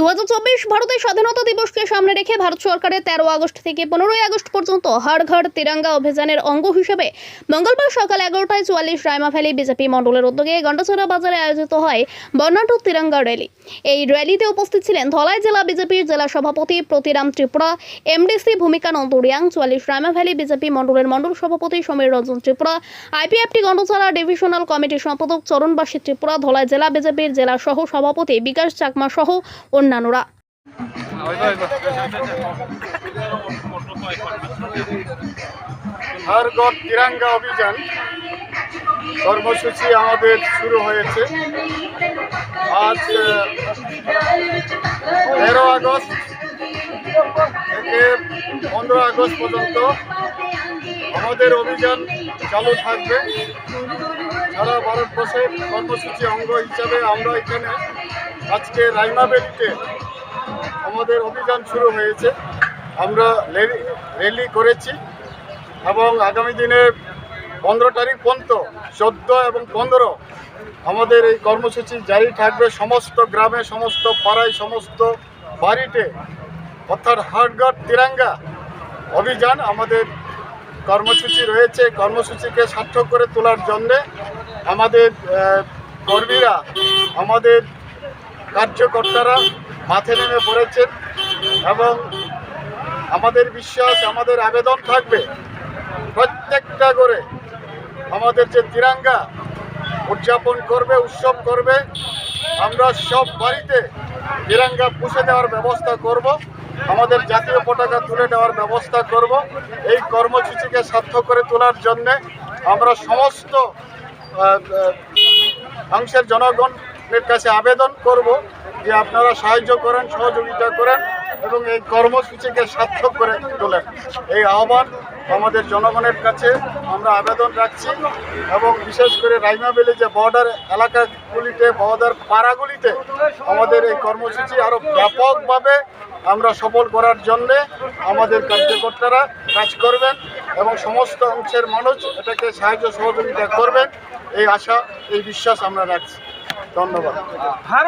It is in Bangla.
দু হাজার চব্বিশ ভারতের স্বাধীনতা দিবসকে সামনে রেখে ভারত সরকারের তেরো আগস্ট থেকে পনেরোই আগস্ট পর্যন্ত হর ঘর তিরঙ্গা অভিযানের অঙ্গ হিসেবে মঙ্গলবার সকাল এগারোটায় চুয়াল্লিশ রায়মা ভ্যালি বিজেপি মণ্ডলের উদ্যোগে গন্ডাছড়া বাজারে আয়োজিত হয় বর্ণাঢ্য তিরঙ্গা র্যালি। এই র্যালিতে উপস্থিত ছিলেন ধলাই জেলা বিজেপির জেলা সভাপতি প্রতিরাম ত্রিপুরা, এমডিসি ভূমিকা নন্দুরিয়াং চুয়াল্লিশ রায়মা ভ্যালি বিজেপি মণ্ডলের মণ্ডল সভাপতি সমীর রঞ্জন ত্রিপুরা, আইপিএফটি গন্ডছড়া ডিভিশনাল কমিটির সম্পাদক চরণবাসী ত্রিপুরা, ধলাই জেলা বিজেপির জেলা সহ সভাপতি বিকাশ চাকমা সহ অন্যান্যরা হর অভিযান কর্মসূচি আমাদের শুরু হয়েছে। আজ তেরো আগস্ট থেকে পনেরো আগস্ট পর্যন্ত আমাদের অভিযান চালু থাকবে। সারা ভারতবর্ষের কর্মসূচি অঙ্গ হিসাবে আমরা এখানে আজকে রাইমা রাইমাবেলিতে আমাদের অভিযান শুরু হয়েছে। আমরা র্যালি- করেছি এবং আগামী দিনে পনেরো তারিখ পর্যন্ত, চোদ্দ এবং পনেরো আমাদের এই কর্মসূচি জারি থাকবে। সমস্ত গ্রামে, সমস্ত পাড়ায়, সমস্ত বাড়িতে, অর্থাৎ হাটঘাট, তিরাঙ্গা অভিযান আমাদের কর্মসূচি রয়েছে। কর্মসূচিকে সার্থক করে তোলার জন্যে আমাদের কর্মীরা আমাদের কার্যকর্তারা মাঠে নেমে পড়েছেন এবং আমাদের বিশ্বাস আমাদের আবেদন থাকবে প্রত্যেকটা করে আমাদের যে তিরাঙ্গা উদযাপন করবে উৎসব করবে আমরা সব বাড়িতে তিরাঙ্গা পুষে দেওয়ার ব্যবস্থা করব আমাদের জাতীয় পতাকা তুলে দেওয়ার ব্যবস্থা করব এই কর্মসূচিকে সার্থক করে তোলার জন্যে আমরা সমস্ত অংশের আহ, জনগণের কাছে আবেদন করব যে আপনারা সাহায্য করেন, সহযোগিতা করেন এবং এই কর্মসূচিকে সার্থক করে তোলেন। এই আহ্বান আমাদের জনগণের কাছে আমরা আবেদন রাখছি এবং বিশেষ করে রাইমাবেলি যে বর্ডার এলাকাগুলিতে, বর্ডার পাড়াগুলিতে আমাদের এই কর্মসূচি আরও ব্যাপকভাবে আমরা সফল করার জন্যে আমাদের কার্যকর্তারা কাজ করবেন এবং সমস্ত অংশের মানুষ এটাকে সাহায্য সহযোগিতা করবেন। এই আশা, এই বিশ্বাস আমরা রাখছি। ধন্যবাদ।